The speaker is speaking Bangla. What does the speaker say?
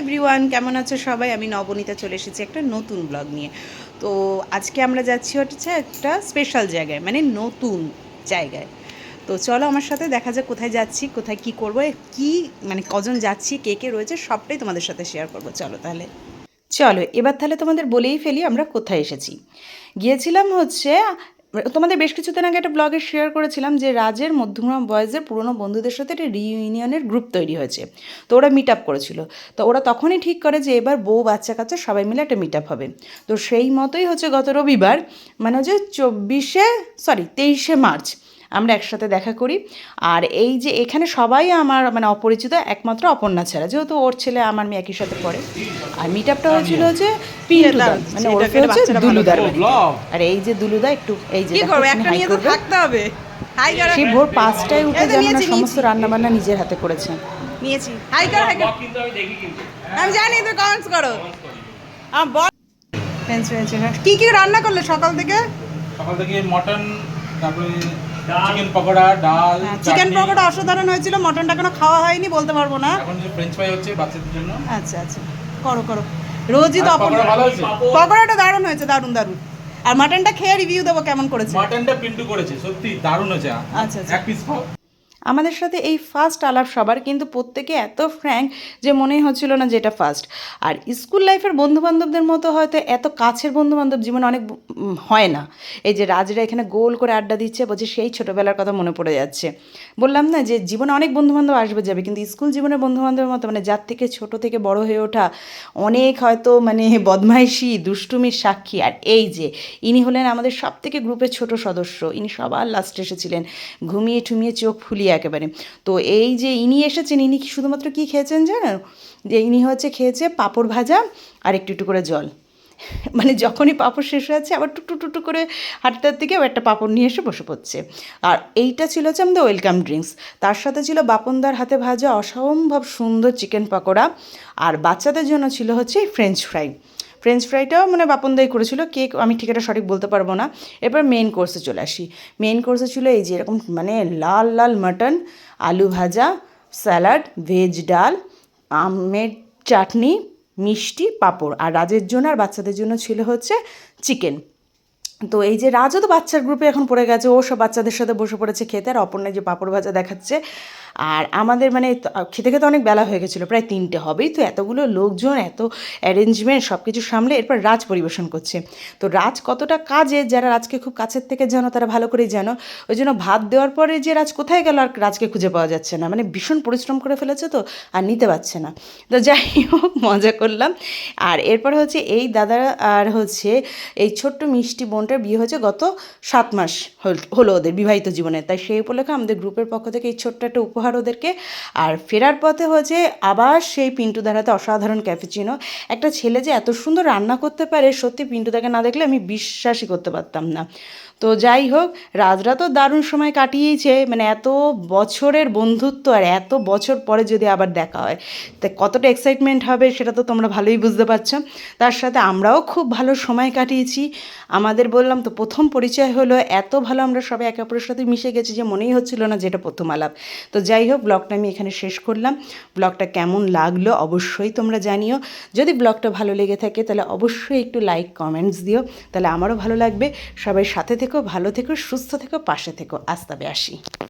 এভরিওয়ান কেমন আছো সবাই? আমি নবনীতা চলে এসেছি একটা নতুন ব্লগ নিয়ে। তো আজকে আমরা যাচ্ছি হচ্ছে একটা স্পেশাল জায়গায় মানে নতুন জায়গায়। তো চলো আমার সাথে দেখা যাক কোথায় যাচ্ছি, কোথায় কি করব কি মানে কজন যাচ্ছি, কে কে রয়েছে, সবটাই তোমাদের সাথে শেয়ার করব। চলো তাহলে। চলো, এবার তাহলে তোমাদের বলেই ফেলি আমরা কোথায় এসেছি। গিয়েছিলাম হচ্ছে তোমাদের বেশ কিছুদিন আগে একটা ব্লগে শেয়ার করেছিলাম যে রাজের মধ্যমা বয়েজের পুরনো বন্ধুদের সাথে একটা রিইউনিয়নের গ্রুপ তৈরি হয়েছে। তো ওরা মিট আপ করেছিল। তো ওরা তখনই ঠিক করে যে এবার বউ, বাচ্চা, কাচ্চা সবাই মিলে একটা মিট আপ হবে। তো সেই মতোই হচ্ছে গত রবিবার মানে হচ্ছে চব্বিশে সরি তেইশে মার্চ আমরা একসাথে দেখা করি। আর এই যে এখানে সবাই আমার মানে অপরিচিত একমাত্র অপর্ণা ছাড়া। যেহেতু ওর ছেলে আমার মেয়ে একই সাথে পড়ে। আর মিট আপটা হয়েছিল যে পিন্টুদার মানে ওরফে হচ্ছে দুলুদার আর এই যে দুলুদা একটু এই যে কি দেখো করব? এখানে একটা নিয়ে তো থাকতে হবে। হাই সেই ভোর পাঁচটায় উঠে যেমন সমস্ত রান্না বান্না নিজের হাতে করেছে। নিয়েছি। হাই কর হাই কর। আমি জানি তুই কমেন্টস করো। আমার বল ফ্রেন্ডস ফ্রেন্ডস কি কি রান্না করলে সকাল থেকে? সকাল থেকে মটন তারপরে চিকেন পকোড়া ডাল চিকেন পকোড়া অসাধারণ হয়েছিল মটনটা কোনো খাওয়া হয়নি বলতে পারব না। এখন যে ফ্রেঞ্চ ফ্রাই হচ্ছে বাচ্চাদের জন্য। আচ্ছা আচ্ছা। করো করো। রোজই তো হয়েছে? পকোড়াটা দারুণ হয়েছে দারুণ দারুণ। আর মাটনটা খেয়ে রিভিউ দেবো কেমন করেছে। মাটনটা পিন্টু করেছে সত্যি দারুণ হয়েছে। আচ্ছা, আচ্ছা। এক পিস খাও। আমাদের সাথে এই ফার্স্ট আলাপ সবার, কিন্তু প্রত্যেকে এত ফ্র্যাঙ্ক যে মনেই হচ্ছিল না যে এটা ফার্স্ট আর স্কুল লাইফের বন্ধুবান্ধবদের মতো হয়তো এত কাছের বন্ধুবান্ধব জীবনে অনেক হয় না। এই যে রাজরা এখানে গোল করে আড্ডা দিচ্ছে, বলছে সেই ছোটোবেলার কথা মনে পড়ে যাচ্ছে। বললাম না যে জীবনে অনেক বন্ধুবান্ধব আসবে যাবে, কিন্তু স্কুল জীবনের বন্ধুবান্ধবের মতো মানে যার থেকে ছোট থেকে বড় হয়ে ওঠা অনেক হয়তো মানে বদমাইশি, দুষ্টুমির সাক্ষী। আর এই যে ইনি হলেন আমাদের সব থেকে গ্রুপের ছোট সদস্য, ইনি সবার লাস্টে এসেছিলেন। ঘুমিয়ে ঠুমিয়ে চোখ ফুলিয়ে একেবারে। তো এই যে ইনি এসেছেন, ইনি শুধুমাত্র কি খেয়েছেন জানেন যে ইনি হচ্ছে খেয়েছে পাঁপড় ভাজা আর একটু একটু করে জল। মানে যখনই পাঁপড় শেষ হয়েছে আবার টুকটু টুকটু করে হাঁটতার দিকে আবার একটা পাঁপড় নিয়ে এসে বসে পড়ছে। আর এইটা ছিল হচ্ছে আমাদের ওয়েলকাম ড্রিঙ্কস তার সাথে ছিল বাপনদার হাতে ভাজা অসম্ভব সুন্দর চিকেন পকোড়া। আর বাচ্চাদের জন্য ছিল হচ্ছে ফ্রেঞ্চ ফ্রাই ফ্রেঞ্চ ফ্রাইটাও মানে বাপনদাই করেছিল কেক আমি ঠিক এটা সঠিক বলতে পারব না। এরপর মেন কোর্সে চলে আসি। মেন কোর্সে ছিল এই যে এরকম মানে লাল লাল মাটন আলু ভাজা স্যালাড ভেজ ডাল, আমের চাটনি, মিষ্টি, পাঁপড়। আর রাজের জন্য আর বাচ্চাদের জন্য ছিল হচ্ছে চিকেন তো এই যে রাজও তো বাচ্চার গ্রুপে এখন পড়ে গেছে, ও সব বাচ্চাদের সাথে বসে পড়েছে খেতে আর অপর্ণা যে পাঁপড় ভাজা দেখাচ্ছে। আর আমাদের মানে খেতে খেতে অনেক বেলা হয়ে গেছিল, প্রায় তিনটে হবেই। তো এতগুলো লোকজন, এত অ্যারেঞ্জমেন্ট সব কিছু সামলে এরপর রাজ পরিবেশন করছে। তো রাজ কতটা কাজে, যারা রাজকে খুব কাছের থেকে জানো, তারা ভালো করেই জানো। ওই জন্য ভাত দেওয়ার পরে যে রাজ কোথায় গেল আর রাজকে খুঁজে পাওয়া যাচ্ছে না। মানে ভীষণ পরিশ্রম করে ফেলেছে তো, আর নিতে পারছে না। তো যাই হোক, মজা করলাম। আর এরপরে হচ্ছে এই দাদা আর হচ্ছে এই ছোট্ট মিষ্টি বোনটার বিয়ে হয়েছে গত সাত মাস হল- ওদের বিবাহিত জীবনে। তাই সেই উপলক্ষে আমাদের গ্রুপের পক্ষ থেকে এই ছোট্ট একটা উপহার ওদেরকে। আর ফেরার পথে হচ্ছে আবার সেই পিন্টু দাঁড়াতে অসাধারণ ক্যাফেচিনো একটা ছেলে যে এত সুন্দর রান্না করতে পারে, সত্যি পিন্টুদাকে না দেখলে আমি বিশ্বাসই করতে পারতাম না। তো যাই হোক, রাজরা তো দারুণ সময় কাটিয়েছে মানে এত বছরের বন্ধুত্ব আর এত বছর পরে যদি আবার দেখা হয়, তা কতটা এক্সাইটমেন্ট হবে সেটা তো তোমরা ভালোই বুঝতে পারছ। তার সাথে আমরাও খুব ভালো সময় কাটিয়েছি। আমাদের বললাম তো প্রথম পরিচয় হলো, এত ভালো আমরা সবাই একে অপরের সাথে মিশে গেছি যে মনেই হচ্ছিল না যেটা প্রথম আলাপ। তো যাই হোক, ব্লগটা আমি এখানে শেষ করলাম। ব্লগটা কেমন লাগল অবশ্যই তোমরা জানিও। যদি ব্লগটা ভালো লেগে থাকে তাহলে অবশ্যই একটু লাইক কমেন্টস দিও। তাহলে আমারও ভালো লাগবে। সবাই সাথে থেকো, ভালো থেকো, সুস্থ থেকো, পাশে থেকো। আজ তবে আসি।